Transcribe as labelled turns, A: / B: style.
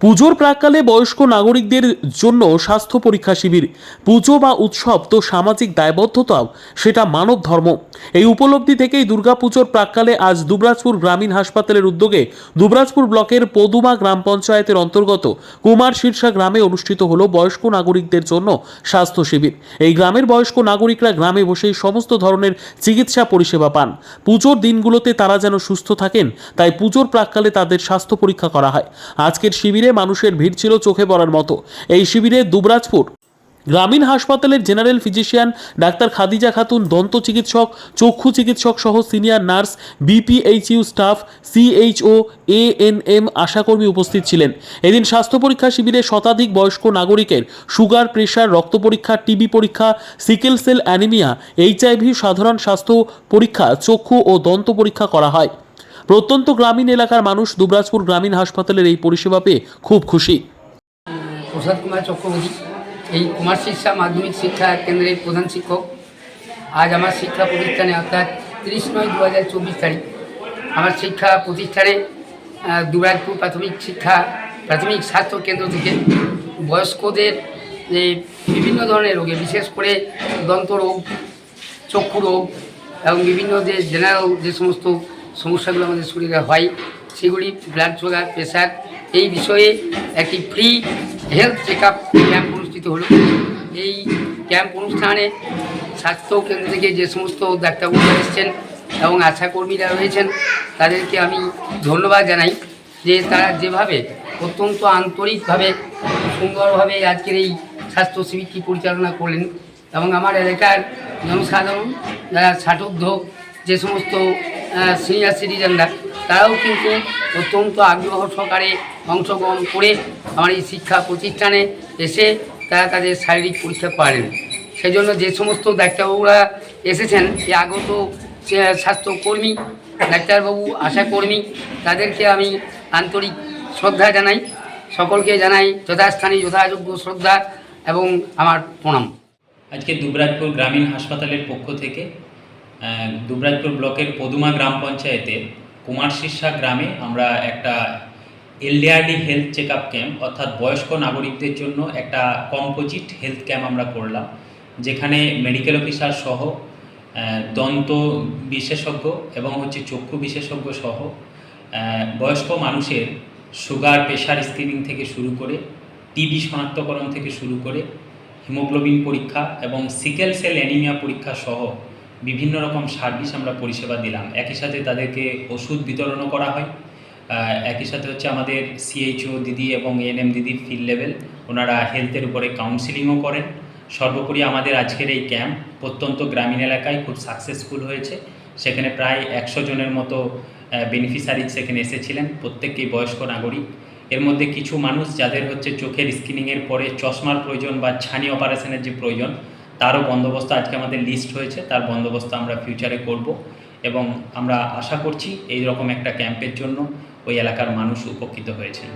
A: পুজোর প্রাককালে বয়স্ক নাগরিকদের জন্য স্বাস্থ্য পরীক্ষা শিবির। পুজো বা উৎসব তো সামাজিক দায়বদ্ধতাও সেটা মানব ধর্ম। এই উপলব্ধি থেকেই দুর্গাপুজোর প্রাককালে আজ দুবরাজপুর গ্রামীণ হাসপাতালের উদ্যোগে দুবরাজপুর ব্লকের পদুমা গ্রাম পঞ্চায়েতের অন্তর্গত কুমার শীর্ষা গ্রামে অনুষ্ঠিত হলো বয়স্ক নাগরিকদের জন্য স্বাস্থ্য শিবির। এই গ্রামের বয়স্ক নাগরিকরা গ্রামে বসেই সমস্ত ধরনের চিকিৎসা পরিষেবা পান। পুজোর দিনগুলোতে তারা যেন সুস্থ থাকেন, তাই পুজোর প্রাককালে তাদের স্বাস্থ্য পরীক্ষা করা হয়। আজকের শিবিরে মানুষের ভিড় ছিল চোখে পড়ার মতো। এই শিবিরে দুবরাজপুর গ্রামীণ হাসপাতালের general physician doctor Khadija Khatun, দন্ত চিকিৎসক, চক্ষু চিকিৎসক সহ senior nurse, BPHU staff, CHO, ANM আশাকর্মী উপস্থিত ছিলেন। এদিন স্বাস্থ্য পরীক্ষা শিবিরে শতাধিক বয়স্ক নাগরিকের সুগার, প্রেশার, রক্ত পরীক্ষা, টিবি পরীক্ষা, সিকেল সেল অ্যানিমিয়া, এইচআইভি, সাধারণ স্বাস্থ্য পরীক্ষা, চক্ষু ও দন্ত পরীক্ষা করা হয়। প্রত্যন্ত গ্রামীণ এলাকার মানুষ দুবরাজপুর গ্রামীণ হাসপাতালের এই পরিষেবা পেয়ে খুব খুশি।
B: প্রসাদ কুমার চক্রবর্তী, এই কুমার শিক্ষা মাধ্যমিক শিক্ষা কেন্দ্রের প্রধান শিক্ষক। আজ আমার শিক্ষা প্রতিষ্ঠানে অর্থাৎ তিরিশ নয় দু হাজার চব্বিশ তারিখ আমার শিক্ষা প্রতিষ্ঠানে দুবরাজপুর প্রাথমিক শিক্ষা, প্রাথমিক স্বাস্থ্য কেন্দ্র থেকে বয়স্কদের যে বিভিন্ন ধরনের রোগে, বিশেষ করে দন্ত রোগ চক্ষু রোগ এবং বিভিন্ন যে জেনারেল যে সমস্ত সমস্যাগুলো আমাদের শরীরে হয়, সেগুলি ব্লাড সুগার প্রেশার এই বিষয়ে একটি free health check up camp অনুষ্ঠিত হলো। এই ক্যাম্প অনুষ্ঠানে স্বাস্থ্য কেন্দ্র থেকে যে সমস্ত ডাক্তারবাবুরা এসেছেন এবং আশাকর্মীরা রয়েছেন, তাদেরকে আমি ধন্যবাদ জানাই যে তারা যেভাবে অত্যন্ত আন্তরিকভাবে, সুন্দরভাবে আজকের এই স্বাস্থ্য শিবিরটি পরিচালনা করলেন এবং আমার এলাকার জনসাধারণ, যারা ষাটোর্ধ যে সমস্ত সিনিয়র সিটিজেনরা, তারাও কিন্তু অত্যন্ত আগ্রহ সহকারে অংশগ্রহণ করে আমার এই শিক্ষা প্রতিষ্ঠানে এসে তারা তাদের শারীরিক পরীক্ষা করেন সেই জন্য যে সমস্ত ডাক্তারবাবুরা এসেছেন, এই আগত স্বাস্থ্যকর্মী, ডাক্তারবাবু, আশাকর্মী, তাদেরকে আমি আন্তরিক শ্রদ্ধা জানাই। সকলকে জানাই যথাস্থানে যথাযোগ্য শ্রদ্ধা এবং আমার প্রণাম।
C: আজকে দুবরাজপুর গ্রামীণ হাসপাতালের পক্ষ থেকে দুবরাজপুর ব্লকের পদুমা গ্রাম পঞ্চায়েতের কুমার শীর্ষা গ্রামে আমরা একটা elderly health check up camp অর্থাৎ বয়স্ক নাগরিকদের জন্য একটা কম্পোজিট হেলথ ক্যাম্প আমরা করলাম, যেখানে মেডিকেল অফিসার সহ দন্ত বিশেষজ্ঞ এবং হচ্ছে চক্ষু বিশেষজ্ঞ সহ বয়স্ক মানুষের সুগার প্রেশার স্ক্রিনিং থেকে শুরু করে টিবি শনাক্তকরণ থেকে শুরু করে হিমোগ্লোবিন পরীক্ষা এবং সিকেল সেল অ্যানিমিয়া পরীক্ষা সহ বিভিন্ন রকম সার্ভিস আমরা পরিষেবা দিলাম। একই সাথে তাদেরকে ওষুধ বিতরণও করা হয়। একই সাথে হচ্ছে আমাদের সিএইচও দিদি এবং এএনএম দিদি ফিল্ড লেভেল ওনারা হেলথের উপরে কাউন্সিলিংও করেন। সর্বোপরি আমাদের আজকের এই ক্যাম্প প্রত্যন্ত গ্রামীণ এলাকায় খুব সাকসেসফুল হয়েছে। সেখানে প্রায় একশো জনের মতো বেনিফিসারিজ সেখানে এসেছিলেন প্রত্যেকেই বয়স্ক নাগরিক। এর মধ্যে কিছু মানুষ যাদের হচ্ছে চোখের স্ক্রিনিংয়ের পরে চশমার প্রয়োজন বা ছানি অপারেশনের যে প্রয়োজন তারও বন্দোবস্ত আজকে আমাদের লিস্ট হয়েছে, তার বন্দোবস্ত আমরা ফিউচারে করব এবং আমরা আশা করছি এই রকম একটা ক্যাম্পের জন্য ওই এলাকার মানুষ উপকৃত হয়েছেন।